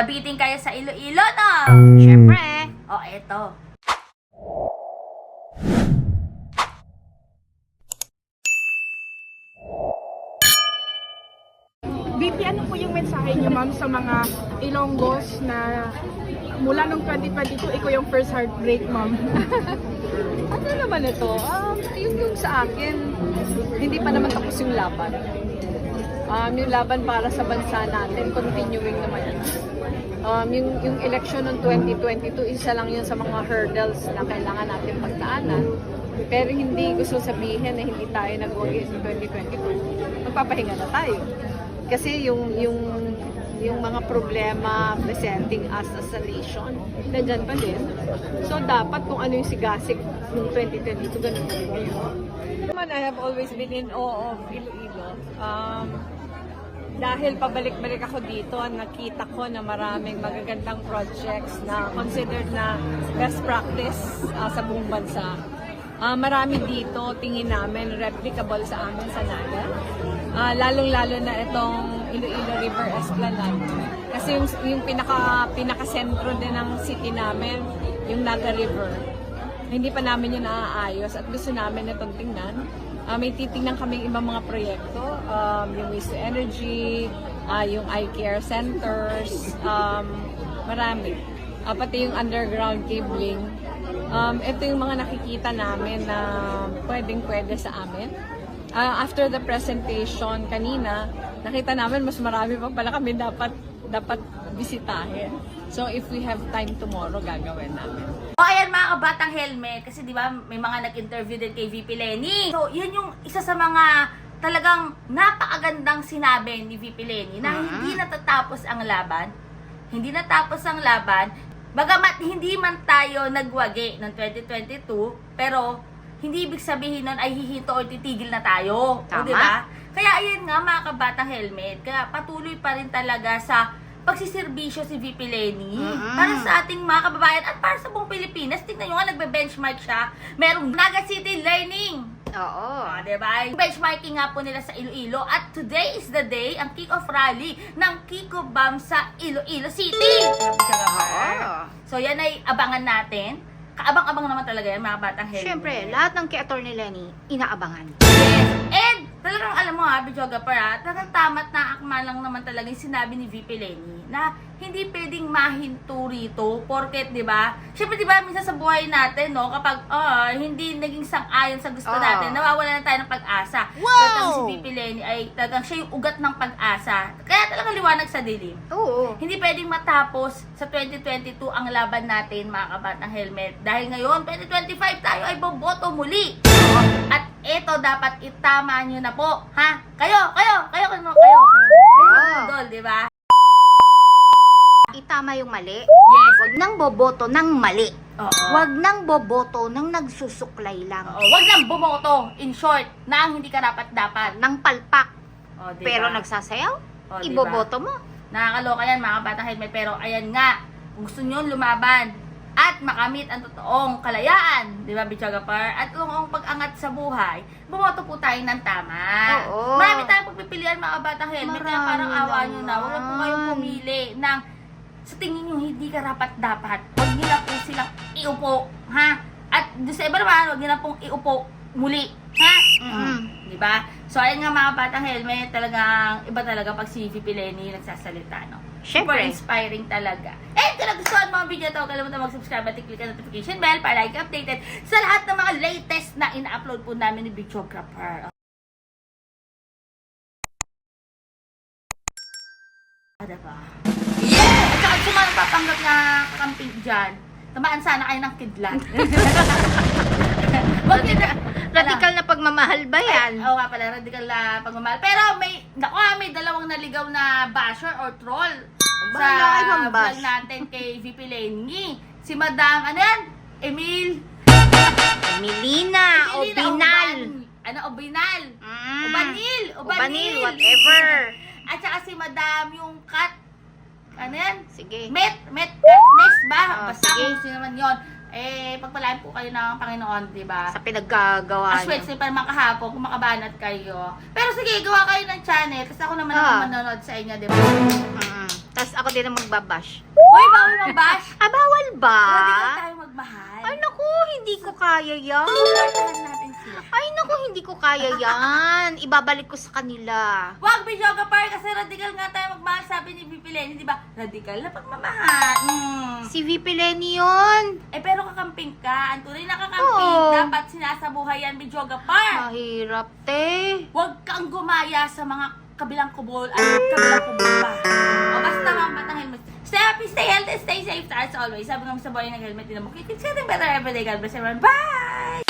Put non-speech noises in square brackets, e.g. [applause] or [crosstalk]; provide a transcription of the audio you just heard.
Nabitin kayo sa Iloilo, no? Siyempre. O, oh, eto. VP, ano po yung mensahe niyo ma'am sa mga Ilonggos na mula nung 2022, ikaw yung first heartbreak ma'am? [laughs] Ano naman ito? Um, yung, yung sa akin, hindi pa naman tapos yung laban. Um, yung laban para sa bansa natin, continuing naman yan. Um, yung, yung election ng 2022, isa lang yun sa mga hurdles na kailangan natin pagdaanan. Pero hindi gusto sabihin na hindi tayo nag-wagi sa 2022. Magpapahinga na tayo. Kasi yung, yung, yung mga problema presenting us as a nation, nandyan pa din. So, dapat kung ano yung sigasig ng 2022, ganun pa rin I have always been in awe of Iloilo. Um, dahil pabalik-balik ako dito, nakita ko na maraming magagandang projects na considered na best practice ah, sa buong bansa. Ah, marami dito, tingin namin, replicable sa amin sa Naga. Ah, lalong-lalo na itong Iloilo River Esplanade. Kasi yung, yung pinaka, pinaka-sentro din ng city namin, yung Naga River. Hindi pa namin yun naaayos at gusto namin itong tingnan. Ah, may titingnan kaming ibang mga proyekto, um, yung waste to energy, ah, yung eye care centers, um, marami. Ah, pati yung underground cabling. Um, ito yung mga nakikita namin na pwedeng-pwede sa amin. Ah, after the presentation kanina, nakita namin mas marami pa pala kami dapat dapat bisitahin. So if we have time tomorrow, gagawin namin. O, ayan mga kabatang helmet. Kasi di ba may mga nag-interview din kay VP Lenny. So, yun yung isa sa mga talagang napakagandang sinabi ni VP Lenny na hindi natatapos ang laban. Hindi natapos ang laban. Bagamat hindi man tayo nagwagi ng 2022, pero hindi ibig sabihin nun ay hihito o titigil na tayo. O, Tama. di ba? Kaya ayun nga mga kabatang helmet. Kaya patuloy pa rin talaga sa pagsiservisyo si VP Lenny Mm-mm. para sa ating mga kababayan at para sa buong Pilipinas. Tingnan nyo nga, nagbe-benchmark siya. Merong Naga City Learning. Oo. Ah, diba? Benchmarking nga po nila sa Iloilo. At today is the day, ang kick-off rally ng Kiko Bam sa Iloilo City. Oo. So yan ay abangan natin. Kaabang-abang naman talaga yan, mga batang helmet. Siyempre, lahat ng kay Atty. Lenny, inaabangan. Yes. Talagang alam mo ha, videographer ha, talagang tamat na akma lang naman talaga yung sinabi ni VP Lenny na hindi pwedeng mahinto rito porket, di ba? Siyempre, di ba, minsan sa buhay natin, no, kapag ah, hindi naging sang-ayon sa gusto Oo. natin, nawawala na tayo ng pag-asa. Wow! So, si VP Lenny ay talagang siya yung ugat ng pag-asa. Talagang liwanag sa dilim. Oo. Hindi pwedeng matapos sa 2022 ang laban natin, mga kabatang helmet. Dahil ngayon, 2025 tayo ay boboto muli. At ito dapat itama nyo na po, ha? Kayo, kayo, kayo, kayo, kayo. Kayo, Ah. idol, di ba? Itama yung mali. Yes. Huwag nang boboto ng mali. Oo. Huwag nang boboto ng nagsusuklay lang. Oo, wag lang bumoto, in short, na ang hindi karapat dapat. Ng palpak. O, di Pero ba? nagsasayaw, O, di ba? iboboto mo. Nakakaloka yan mga batang helmet pero ayan nga, kung gusto nyo lumaban at makamit ang totoong kalayaan, di ba Bichagapar? At kung ang pag-angat sa buhay, bumoto po tayo ng tama. Oo. Marami tayong pagpipilian mga batang helmet, kaya Marami parang awa nyo na, huwag po kayong pumili ng sa tingin nyo hindi karapat dapat. Huwag na po silang iupo, ha? At doon sa iba naman, huwag na pong iupo muli, ha? Mm. Ba? So, ayun nga mga batang helmet, talagang iba talaga pag si VP Lenny nagsasalita, no? Super Siyempre. inspiring talaga. And kung nagustuhan mo ang video ito, huwag kalimutan mag-subscribe at i-click ang notification bell para like updated sa lahat ng mga latest na ina-upload po namin ni Videographer. Ah, diba? Yeah! At saka sa mga papanggap na kakamping dyan, tamaan sana kayo ng kidlat. [laughs] Wag yun na. Radikal pagmamahal ba yan? Oo nga pala, radical na pagmamahal. Pero may, naku ah, may dalawang naligaw na basher or troll sa kayo mambash. vlog natin kay VP Lenny. Si Madam, ano yan? Emil. Emilina, Emilina Obinal. Oban- Ano, Obinal. Mm. Obanil. Obanil. Obanil, whatever. At saka si Madam, yung cat, ano yan? Sige. Met, Met Catness ba? Ah, Basta sige. kung sino naman yun. Eh, pagpalain po kayo ng Panginoon, di ba? Sa pinaggagawa Aswet niyo. sa pa naman kahapon kung makabanat kayo. Pero sige, gawa kayo ng channel kasi ako naman Ah. ang manonood sa inyo, di ba? Mm. Tapos ako din ang magbabash. Hoy, bawal mabash! [laughs] Ah, bawal ba? Hindi tayo magmahal. Ay, naku, hindi ko kaya yan. Suportahan natin sila. Ay, naku, hindi ko kaya yan. Ibabalik ko sa kanila. Wag, Bijoga Par, kasi radical nga tayo magmahal, sabi ni VP Lenny, di ba? Radical na pagmamahal. Mm. Si VP Lenny yun. Eh, pero kakamping ka. Ang tunay na kakamping, Oo. dapat sinasabuhay yan, Bijoga Par. Mahirap, te. Huwag kang gumaya sa mga kabilang kubol at kabilang kubol pa. O basta mga batang helmet. Stay happy, stay healthy, stay safe as always. Sabi nga sa boy ng helmet din mo, getting better every day. God bless everyone. Bye!